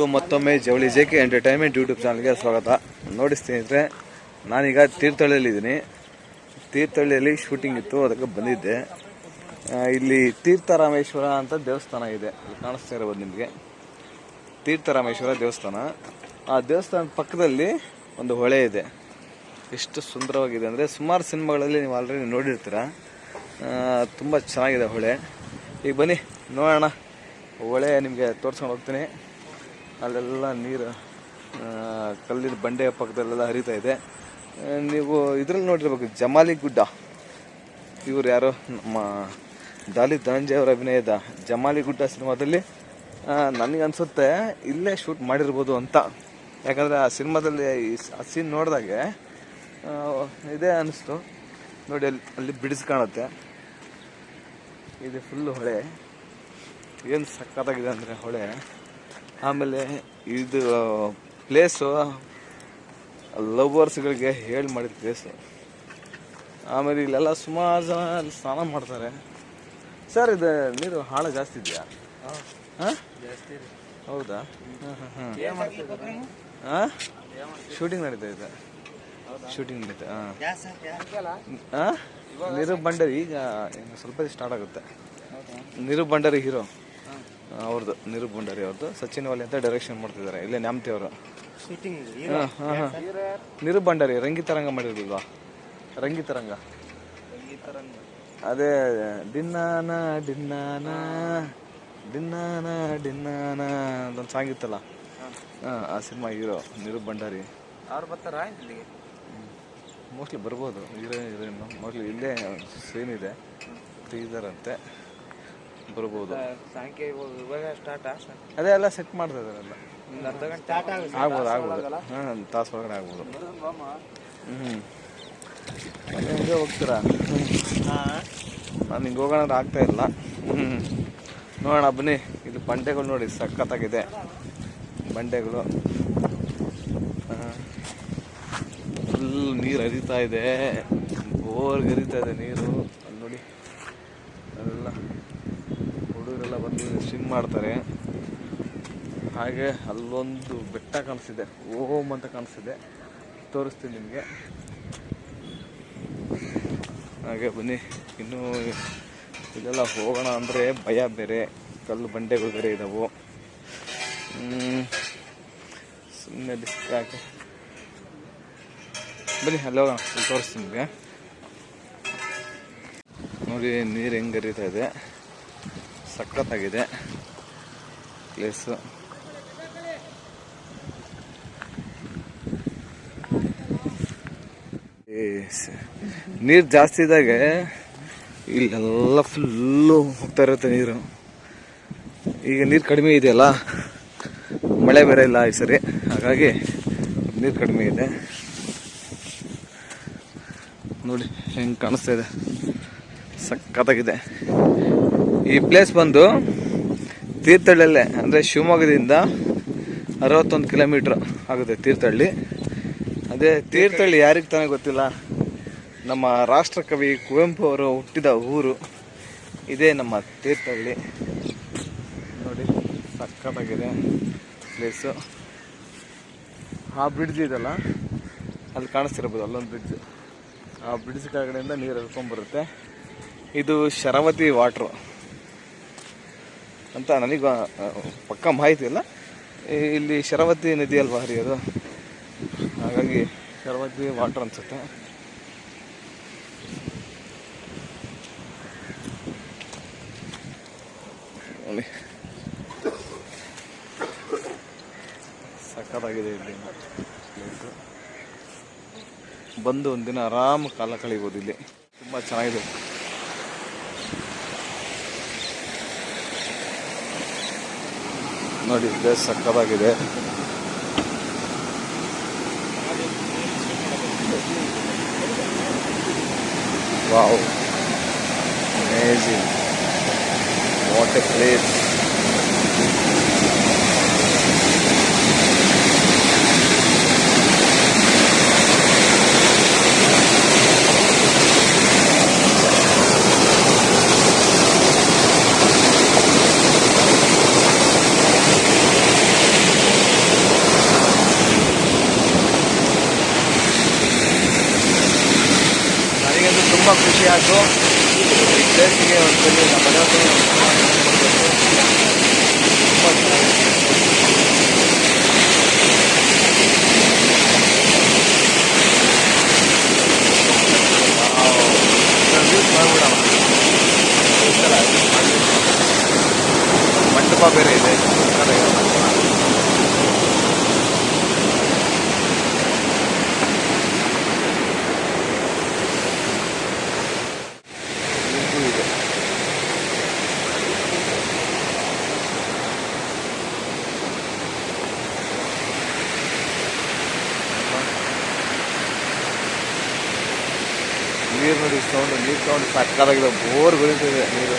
ಎಲ್ರಿಗೂ ಮತ್ತೊಮ್ಮೆ ಜವಳಿ ಜೆ ಕೆ ಎಂಟರ್ಟೈನ್ಮೆಂಟ್ ಯೂಟ್ಯೂಬ್ ಚಾನಲ್ಗೆ ಸ್ವಾಗತ. ನೋಡಿ ಸ್ನೇಹಿತರೆ, ನಾನೀಗ ತೀರ್ಥಹಳ್ಳಿಯಲ್ಲಿದ್ದೀನಿ. ತೀರ್ಥಹಳ್ಳಿಯಲ್ಲಿ ಶೂಟಿಂಗ್ ಇತ್ತು, ಅದಕ್ಕೆ ಬಂದಿದ್ದೆ. ಇಲ್ಲಿ ತೀರ್ಥರಾಮೇಶ್ವರ ಅಂತ ದೇವಸ್ಥಾನ ಇದೆ. ಕಾಣಿಸ್ತಾ ಇರ್ಬೋದು ನಿಮಗೆ. ತೀರ್ಥರಾಮೇಶ್ವರ ದೇವಸ್ಥಾನ. ಆ ದೇವಸ್ಥಾನದ ಪಕ್ಕದಲ್ಲಿ ಒಂದು ಹೊಳೆ ಇದೆ. ಎಷ್ಟು ಸುಂದರವಾಗಿದೆ ಅಂದರೆ, ಸುಮಾರು ಸಿನಿಮಾಗಳಲ್ಲಿ ನೀವು ಆಲ್ರೆಡಿ ನೋಡಿರ್ತೀರ. ತುಂಬ ಚೆನ್ನಾಗಿದೆ ಹೊಳೆ. ಈಗ ಬನ್ನಿ, ನೋಡೋಣ. ಹೊಳೆ ನಿಮಗೆ ತೋರಿಸ್ಕೊಂಡು ಹೋಗ್ತೀನಿ. ಅಲ್ಲೆಲ್ಲ ನೀರು ಕಲ್ಲಿನ ಬಂಡೆಯ ಪಕ್ಕದಲ್ಲೆಲ್ಲ ಹರಿತಾ ಇದೆ. ನೀವು ಇದ್ರಲ್ಲಿ ನೋಡಿರ್ಬೇಕು, ಜಮಾಲಿ ಗುಡ್ಡ. ಇವ್ರು ಯಾರೋ ನಮ್ಮ ದಾಲಿ ಧನಂಜಯ ಅವರ ಅಭಿನಯದ ಜಮಾಲಿ ಗುಡ್ಡ ಸಿನಿಮಾದಲ್ಲಿ ನನಗೆ ಅನಿಸುತ್ತೆ ಇಲ್ಲೇ ಶೂಟ್ ಮಾಡಿರ್ಬೋದು ಅಂತ. ಯಾಕಂದರೆ ಆ ಸಿನಿಮಾದಲ್ಲಿ ಈ ಆ ಸೀನ್ ನೋಡಿದಾಗೆ ಇದೇ ಅನಿಸ್ತು. ನೋಡಿ, ಅಲ್ಲಿ ಅಲ್ಲಿ ಬಿಡಿಸಿ ಕಾಣುತ್ತೆ. ಇದು ಫುಲ್ಲು ಹೊಳೆ. ಏನು ಸಕ್ಕತ್ತಾಗಿದೆ ಅಂದರೆ ಹೊಳೆ. ಆಮೇಲೆ ಇದು ಪ್ಲೇಸು ಲವರ್ಸ್ಗಳಿಗೆ ಹೇಳಿ ಮಾಡಿದ ಪ್ಲೇಸು ಆಮೇಲೆ ಇಲ್ಲೆಲ್ಲ ಸುಮಾರು ಜನ ಅಲ್ಲಿ ಸ್ನಾನ ಮಾಡ್ತಾರೆ. ಸರ್ ಇದು ನೀರು ಹಾಳ ಜಾಸ್ತಿ ಇದೆಯಾ? ಹಾಂ? ಹೌದಾ? ಹಾಂ ಹಾಂ ಹಾಂ. ಶೂಟಿಂಗ್ ನಡೀತಾ ಇದೆ. ಶೂಟಿಂಗ್ ನಡೀತಾ ಹಾಂ. ಹಾಂ? ನೀರು ಬಂಡರಿ ಈಗ ಸ್ವಲ್ಪ ಸ್ಟಾರ್ಟ್ ಆಗುತ್ತೆ. ನೀರು ಬಂಡರಿ ಹೀರೋ ಅವ್ರದ್ದು ನೀರು ಭಂಡಾರಿ ಅವ್ರದ್ದು. ಸಚಿನ್ ವಾಲಿ ಅಂತ ಡೈರೆಕ್ಷನ್ ಮಾಡ್ತಿದ್ದಾರೆ. ಇಲ್ಲೇ ನ್ಯಾಮತಿ ಅವರು. ನೀರು ಭಂಡಾರಿ ರಂಗಿತರಂಗ ಮಾಡಿರ್ಲಿಲ್ವಾ? ರಂಗಿತರಂಗ ಅದೇ ಡಿನ್ನಾನ ಡಿನ್ನಾನ ಡಿನ್ನಾನ ಡಿನ್ನಾನ ಅದೊಂದು ಸಾಂಗ್ ಇತ್ತಲ್ಲ? ಹಾಂ. ಆ ಸಿನಿಮಾ ಹೀರೋ ನೀರು ಭಂಡಾರಿ ಅವ್ರು ಬರ್ತಾರಾ ಇಲ್ಲಿಗೆ? ಮೋಸ್ಟ್ಲಿ ಬರ್ಬೋದು. ಹೀರೋ ಹೀರೋಯಿನ್ ಮೋಸ್ಟ್ಲಿ ಇಲ್ಲೇ ಸೀನ್ ಇದೆ. ತೆಗಿದಾರಂತೆ ಬರ್ಬೋದು. ಸಾಯಂಕಾಲ ಇವಾಗ ಸ್ಟಾರ್ಟ್ ಅದೇ ಎಲ್ಲ ಸೆಟ್ ಮಾಡ್ತಾ ಇದಾರಲ್ಲ ಆಗ್ಬೋದು ಆಗ್ಬೋದು. ಹಾಂ ತಾಸು ಒಳಗಡೆ ಆಗ್ಬೋದು. ಹ್ಞೂ ಮತ್ತೆ ಹಿಂಗೆ ಹೋಗ್ತೀರಾ? ನಾನು ಹಿಂಗೆ ಹೋಗೋಣ ಆಗ್ತಾ ಇಲ್ಲ. ಹ್ಞೂ ನೋಡೋಣ ಬನ್ನಿ. ಇದು ಬಂಡೆಗಳು ನೋಡಿ ಸಖತ್ತಾಗಿದೆ. ಬಂಡೆಗಳು. ಫುಲ್ ನೀರು ಹರಿತಾ ಇದೆ. ಬೋರ್ಗೆ ಹರಿತಾ ಇದೆ ನೀರು ಅಲ್ಲಿ ನೋಡಿ ಅಲ್ಲೆಲ್ಲ ಸ್ವಿಮ್ ಮಾಡ್ತಾರೆ. ಹಾಗೆ ಅಲ್ಲೊಂದು ಬೆಟ್ಟ ಕಾಣಿಸ್ತಿದೆ. ಓಮ್ ಅಂತ ಕಾಣಿಸ್ತಿದೆ. ತೋರಿಸ್ತೀನಿ ನಿಮಗೆ. ಹಾಗೆ ಬನ್ನಿ. ಇನ್ನೂ ಇಲ್ಲೆಲ್ಲ ಹೋಗೋಣ ಅಂದರೆ ಭಯ ಬೇರೆ. ಕಲ್ಲು ಬಂಡೆಗಳು ಬೇರೆ ಇದ್ದಾವೆ ಸುಮ್ಮನೆ ಯಾಕೆ? ಬನ್ನಿ, ಅಲ್ಲಿ ಹೋಗೋಣ. ತೋರಿಸ್ತೀನಿ ನಿಮಗೆ. ನೋಡಿ, ನೀರು ಹೆಂಗೆ ಹರಿತಾ ಇದೆ. ಸಖತ್ತಾಗಿದೆ. ಪ್ಲೇಸು ನೀರು ಜಾಸ್ತಿ ಇದ್ದಾಗ ಇಲ್ಲೆಲ್ಲ ಫುಲ್ಲು ಹೋಗ್ತಾ ಇರುತ್ತೆ ನೀರು. ಈಗ ನೀರು ಕಡಿಮೆ ಇದೆಯಲ್ಲ, ಮಳೆ ಬೇರೆ ಇಲ್ಲ ಈ ಸರಿ, ಹಾಗಾಗಿ ನೀರು ಕಡಿಮೆ ಇದೆ. ನೋಡಿ, ಹೆಂಗೆ ಕಾಣಿಸ್ತಾ ಇದೆ. ಸಖತ್ತಾಗಿದೆ. ಈ ಪ್ಲೇಸ್ ಬಂದು ತೀರ್ಥಹಳ್ಳಿಯಲ್ಲೇ, ಅಂದರೆ ಶಿವಮೊಗ್ಗದಿಂದ ಅರವತ್ತೊಂದು ಕಿಲೋಮೀಟ್ರ್ ಆಗುತ್ತೆ ತೀರ್ಥಹಳ್ಳಿ. ಅದೇ ತೀರ್ಥಹಳ್ಳಿ ಯಾರಿಗೆ ತಾನೇ ಗೊತ್ತಿಲ್ಲ, ನಮ್ಮ ರಾಷ್ಟ್ರಕವಿ ಕುವೆಂಪು ಅವರು ಹುಟ್ಟಿದ ಊರು, ಇದೇ ನಮ್ಮ ತೀರ್ಥಹಳ್ಳಿ. ನೋಡಿ, ಸಕ್ಕತ್ತಾಗಿದೆ ಪ್ಲೇಸು ಆ ಬ್ರಿಡ್ಜ್ ಇದೆಲ್ಲ ಅಲ್ಲಿ ಕಾಣಿಸ್ತಿರ್ಬೋದು, ಅಲ್ಲೊಂದು ಬ್ರಿಡ್ಜ್ ಆ ಬ್ರಿಡ್ಜ್ ಕೆಳಗಡೆಯಿಂದ ನೀರು ಹರ್ಕೊಂಡ್ಬರುತ್ತೆ ಇದು ಶರಾವತಿ ವಾಟ್ರು ಅಂತ ನನಗೆ ಪಕ್ಕ ಮಾಹಿತಿ ಇಲ್ಲ. ಇಲ್ಲಿ ಶರಾವತಿ ನದಿ ಅಲ್ವಾ ಹರಿಯೋದು ಹಾಗಾಗಿ ಶರಾವತಿ ವಾಟರ್ ಅನ್ಸುತ್ತೆ. ನೋಡಿ. ಸಕ್ಕತ್ತಾಗಿದೆ ಇಲ್ಲಿ. ಬಂದು ಒಂದಿನ ಆರಾಮ ಕಾಲ ಕಳಿಬೋದು ಇಲ್ಲಿ. ತುಂಬ ಚೆನ್ನಾಗಿದೆ. ನೋಡಿ place ಸಕ್ಕದಾಗಿದೆ wow. Amazing what a place ತುಂಬ ಖುಷಿ ಆಯಿತು ಈ ಪ್ಲೇಸ್ಗೆ ಒಂದ್ಸಲಿ ನಮ್ಮ ಮನೆಯವ್ರನ್ನ ತುಂಬ ಚೆನ್ನಾಗಿದೆ ಯೂಸ್ ಮಾಡ್ಬಿಡೋಣ ಈ ಥರ use ಮಾಡ್ಬಿಡೋಣ. ಮಂಟಪ ಬೇರೆ ಇದೆ ಸಕ್ಕತ್ತಾಗಿದೆ ಮಂಟಪ. ಇದು ಇದೆ ನೀರು ನೋಡಿ ಸೌಂಡ್ ನೀರು ಸೌಂಡ್ ಸಕ್ಕತ್ತಾಗಿದೆ ಬೋರ್ ಬೆಳೀತಿದೆ ನೀರು.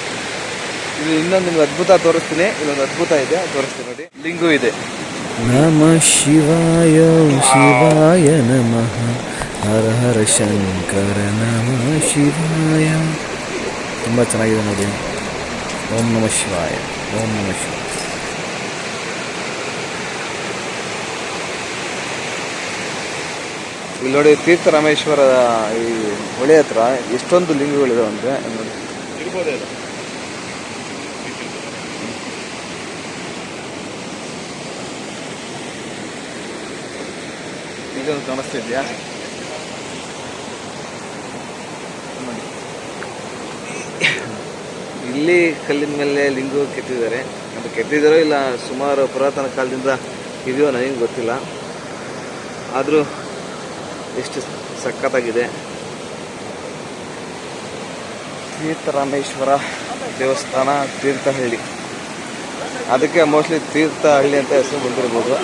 ಇದು ಇನ್ನೊಂದು ನಿಮ್ಗೆ ಅದ್ಭುತ ತೋರಿಸ್ತೀನಿ, ಇಲ್ಲೊಂದು ಅದ್ಭುತ ಇದೆ ತೋರಿಸ್ತೀನಿ ನೋಡಿ. ಲಿಂಗು ಇದೆ. ನಮ ಶಿವಾಯ ಶಿವಾಯ ನಮಃ. ಹರ ಹರ ಶಂಕರ ನಮ ಶಿವಾಯ. ತುಂಬ ಚೆನ್ನಾಗಿದೆ ನೋಡಿ. ಓಂ ನಮ ಶಿವಾಯ, ಓಂ ನಮ ಶಿವಾಯ. ಇಲ್ಲಿ ನೋಡಿ ತೀರ್ಥ ರಾಮೇಶ್ವರ ಈ ಹೊಳೆ ಹತ್ರ ಎಷ್ಟೊಂದು ಲಿಂಗಗಳಿದಾವೆ ಅಂದ್ರೆ ನೋಡಿ. ಕಾಣಿಸ್ತಿದ್ಯಾ ನೋಡಿ. ಇಲ್ಲಿ ಕಲ್ಲಿನ ಮೇಲೆ ಲಿಂಗ ಕೆತ್ತಿದ್ದಾರೆ. ಅದು ಕೆತ್ತಿದಾರೋ ಇಲ್ಲ ಸುಮಾರು ಪುರಾತನ ಕಾಲದಿಂದ ಇದೆಯೋ ನನಗೆ ಗೊತ್ತಿಲ್ಲ. ಆದರೂ ಎಷ್ಟು ಸಖತ್ತಾಗಿದೆ. ತೀರ್ಥರಾಮೇಶ್ವರ ದೇವಸ್ಥಾನ ತೀರ್ಥಹಳ್ಳಿ. ಅದಕ್ಕೆ ಮೋಸ್ಟ್ಲಿ ತೀರ್ಥಹಳ್ಳಿ ಅಂತ ಹೆಸರು ಬಂದಿರ್ಬೋದು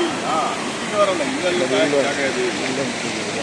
ಇಲ್ಲೊಂದು- ಇಲ್ಲೊಂದು ಇದೆ.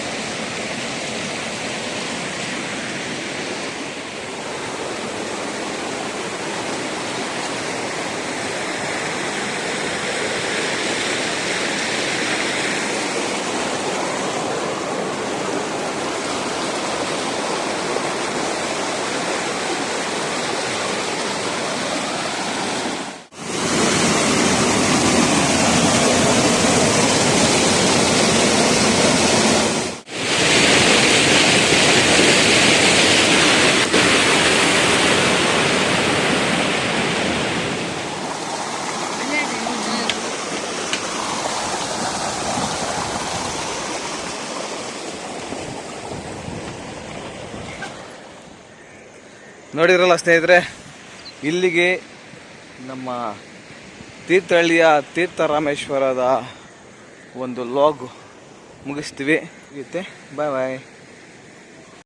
ನೋಡಿದ್ರಲ್ಲ ಸ್ನೇಹಿತರೆ ಇಲ್ಲಿಗೆ ನಮ್ಮ ತೀರ್ಥಹಳ್ಳಿಯ ತೀರ್ಥರಾಮೇಶ್ವರದ ಒಂದು ಲಾಗ್ ಮುಗಿಸ್ತೀವಿ. ಬಾಯ್ ಬಾಯ್